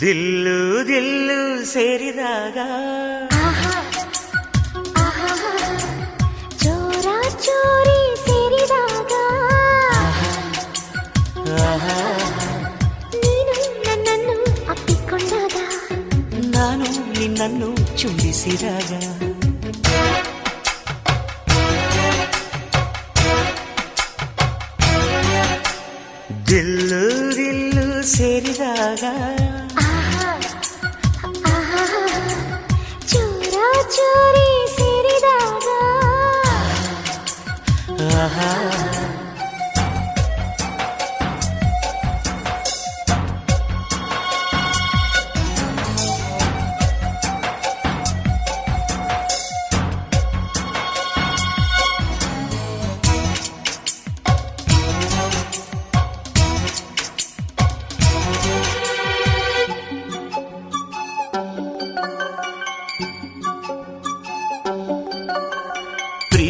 ದಿಲ್ಲು ದಿಲ್ಲು ಸೇರಿದಾಗ ಆಹಾ ಆಹಾ ಚೋರ ಚೋರಿ ಸೇರಿದಾಗ ಆಹಾ, ನೀನು ನನ್ನನ್ನು ಅಪ್ಪಿಕೊಂಡಾಗ ನಾನು ನಿನ್ನನ್ನು ಚುಂಬಿಸಿದಾಗ ದಿಲ್ಲು ದಿಲ್ಲು ಸೇರಿದಾಗ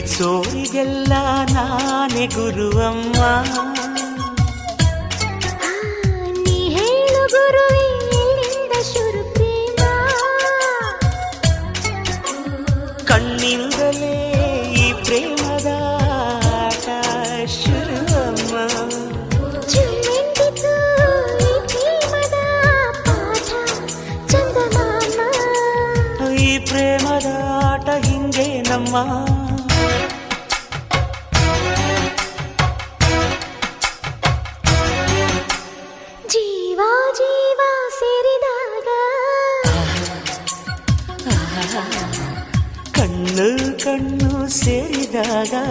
ಪ್ರೀತ್ಸೋರಿಗೆಲ್ಲ ನಾನೇ ಗುರುವಮ್ಮ ಆ, ನೀ ಹೇಳು ಗುರುವೇ ಎಲ್ಲಿಂದ ಶುರು ಪ್ರೇಮ ಕಣ್ಣಿಂದಲೇ ಈ ಪ್ರೇಮದ గాగా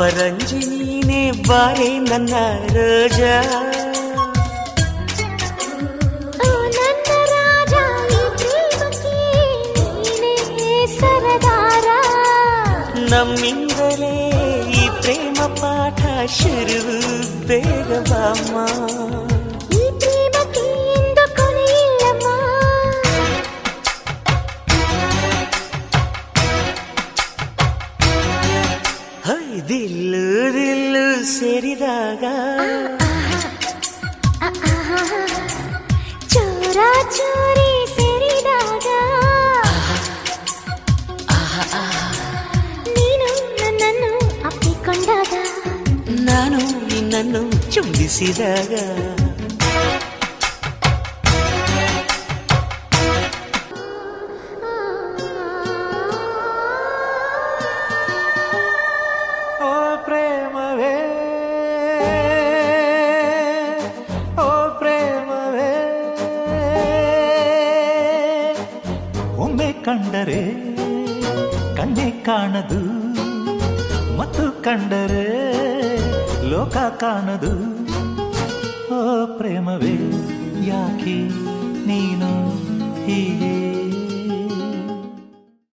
ಅಪರಂಜಿ ನೀನೆ ಬಾರೆ ನನ್ನ ರಜ. ನಮ್ಮಿಂದಲೇ ಈ ಪ್ರೇಮ ಪಾಠ ಶುರು ಬೇಗವಾಮ ಹೈ ದಿಲ್ಲು ದಿಲ್ಲು ಸೇರಿದಾಗ ಆಹಾ. ಚೋರ ಚೋರಿ ಸೇರಿದಾಗ ನೀನು ನನ್ನನ್ನು ಅಪ್ಪಿಕೊಂಡಾಗ ನಾನು ನಿನ್ನನ್ನು ಚುಂಬಿಸಿದಾಗ ಒಮ್ಮೆ ಕಂಡರೆ ಕಣ್ಣೆ ಕಾಣದು ಮತ್ತು ಕಂಡರೆ ಲೋಕ ಕಾಣದು. ಓ ಪ್ರೇಮವೇ ಯಾಕೆ ನೀನು ಹೀಗೆ?